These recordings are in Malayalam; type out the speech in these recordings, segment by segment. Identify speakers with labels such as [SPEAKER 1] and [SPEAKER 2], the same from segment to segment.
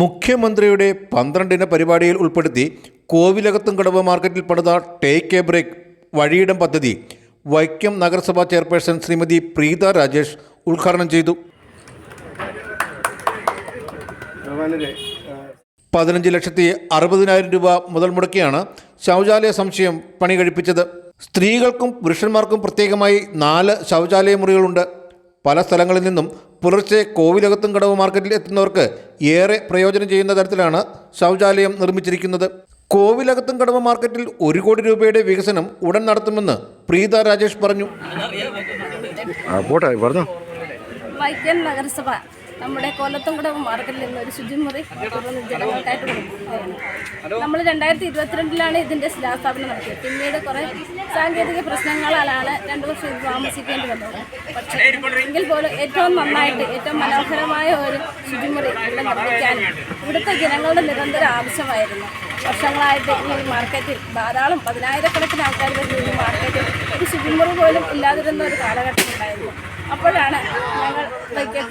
[SPEAKER 1] മുഖ്യമന്ത്രിയുടെ പന്ത്രണ്ടിന പരിപാടിയിൽ ഉൾപ്പെടുത്തി കോവിലകത്തും കടവ് മാർക്കറ്റിൽ പണിത ടേക്ക് എ ബ്രേക്ക് വഴിയിടം പദ്ധതി വൈക്കം നഗരസഭാ ചെയർപേഴ്സൺ ശ്രീമതി പ്രീത രാജേഷ് ഉദ്ഘാടനം ചെയ്തു. പതിനഞ്ച് ലക്ഷത്തി അറുപതിനായിരം രൂപ മുതൽ മുടക്കിയാണ് ശൗചാലയ സംശയം പണി കഴിപ്പിച്ചത്. സ്ത്രീകൾക്കും പുരുഷന്മാർക്കും പ്രത്യേകമായി നാല് ശൗചാലയ മുറികളുണ്ട്. പല സ്ഥലങ്ങളിൽ നിന്നും പുലർച്ചെ കോവിലകത്തും കടവ് മാർക്കറ്റിൽ എത്തുന്നവർക്ക് ഏറെ പ്രയോജനം ചെയ്യുന്ന തരത്തിലാണ് ശൗചാലയം നിർമ്മിച്ചിരിക്കുന്നത്. കോവിലകത്തും കടവ് മാർക്കറ്റിൽ ഒരു കോടി രൂപയുടെ വികസനം ഉടൻ നടത്തുമെന്ന് പ്രീത രാജേഷ് പറഞ്ഞു.
[SPEAKER 2] പോട്ടെ പറഞ്ഞോ.
[SPEAKER 3] വൈക്കം നഗരസഭ. നമ്മുടെ കൊല്ലത്തുംകുടവ് മാർക്കറ്റിൽ നിന്ന് ഒരു ശുചിമുറി തുറന്ന് ജനങ്ങൾക്കായിട്ട് കൊടുക്കുകയാണ്. നമ്മൾ രണ്ടായിരത്തി ഇരുപത്തിരണ്ടിലാണ് ഇതിന്റെ ശിലാസ്ഥാപനം നടത്തിയത്. പിന്നീട് കുറേ സാങ്കേതിക പ്രശ്നങ്ങളാലാണ് രണ്ട് വർഷം താമസിക്കേണ്ടി വന്നത്. പക്ഷേ എങ്കിൽ പോലും ഏറ്റവും നന്നായിട്ട് ഏറ്റവും മനോഹരമായ ഒരു ശുചിമുറി ഇവിടെ നിർമ്മിക്കാനും ഇവിടുത്തെ ജനങ്ങളുടെ നിരന്തര ആവശ്യമായിരുന്നു. വർഷങ്ങളായിട്ട് ഈ മാർക്കറ്റിൽ ധാരാളം പതിനായിരക്കണക്കിന് ആൾക്കാർ വരുന്ന ഈ മാർക്കറ്റിൽ ഒരു ശുചിമുറി പോലും ഇല്ലാതിരുന്ന ഒരു കാലഘട്ടം ഉണ്ടായിരുന്നു. അപ്പോഴാണ് ഞങ്ങൾ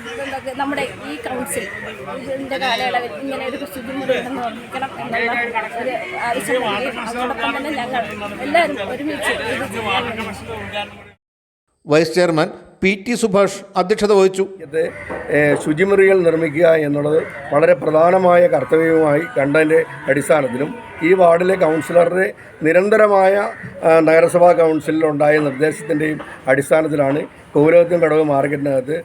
[SPEAKER 3] നമ്മുടെ ഈ കൗൺസിൽ ഇതിന്റെ കാലയളവിൽ ഇങ്ങനെ ഒരു ശുചിമുറി ഉണ്ടെന്ന് നിർമ്മിക്കണം എന്നുള്ള ഒരു ആവശ്യം അതോടൊപ്പം തന്നെ ഞങ്ങൾ എല്ലാവരും ഒരുമിച്ച്
[SPEAKER 1] vice chairman P T Subhash അധ്യക്ഷത വഹിച്ചു.
[SPEAKER 2] ശുചിമുറികൾ നിർമ്മിക്കുക എന്നുള്ളത് വളരെ പ്രധാനമായ കർത്തവ്യവുമായി കണ്ടതിന്റെ അടിസ്ഥാനത്തിലും ഈ വാർഡിലെ കൗൺസിലറുടെ നിരന്തരമായ നഗരസഭാ കൗൺസിലിലുണ്ടായ നിർദ്ദേശത്തിന്റെയും അടിസ്ഥാനത്തിലാണ് കൗരവത്തും കടവ് മാർക്കറ്റിനകത്ത്.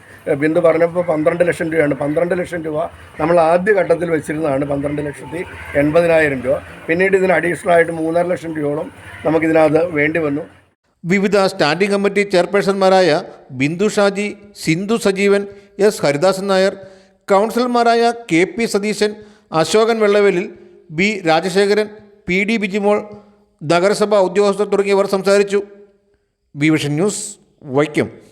[SPEAKER 2] ബിന്ദു പറഞ്ഞപ്പോൾ പന്ത്രണ്ട് ലക്ഷം രൂപയാണ്. പന്ത്രണ്ട് ലക്ഷം രൂപ നമ്മൾ ആദ്യ ഘട്ടത്തിൽ വെച്ചിരുന്നതാണ് പന്ത്രണ്ട് ലക്ഷത്തി എൺപതിനായിരം രൂപ. പിന്നീട് ഇതിന് അഡീഷണൽ ആയിട്ട് മൂന്നര ലക്ഷം രൂപയോളം നമുക്കിതിനകത്ത് വേണ്ടി വന്നു.
[SPEAKER 1] വിവിധ സ്റ്റാൻഡിംഗ് കമ്മിറ്റി ചെയർപേഴ്സൺമാരായ ബിന്ദു ഷാജി സിന്ധു സജീവൻ എസ്. ഹരിദാസൻ നായർ കൗൺസിലർമാരായ K. P. Satheesan Ashokan Vellavelil B. Rajasekharan P. D. Bijimol നഗരസഭാ ഉദ്യോഗസ്ഥർ തുടങ്ങിയവർ സംസാരിച്ചു. B vision news Vaikom.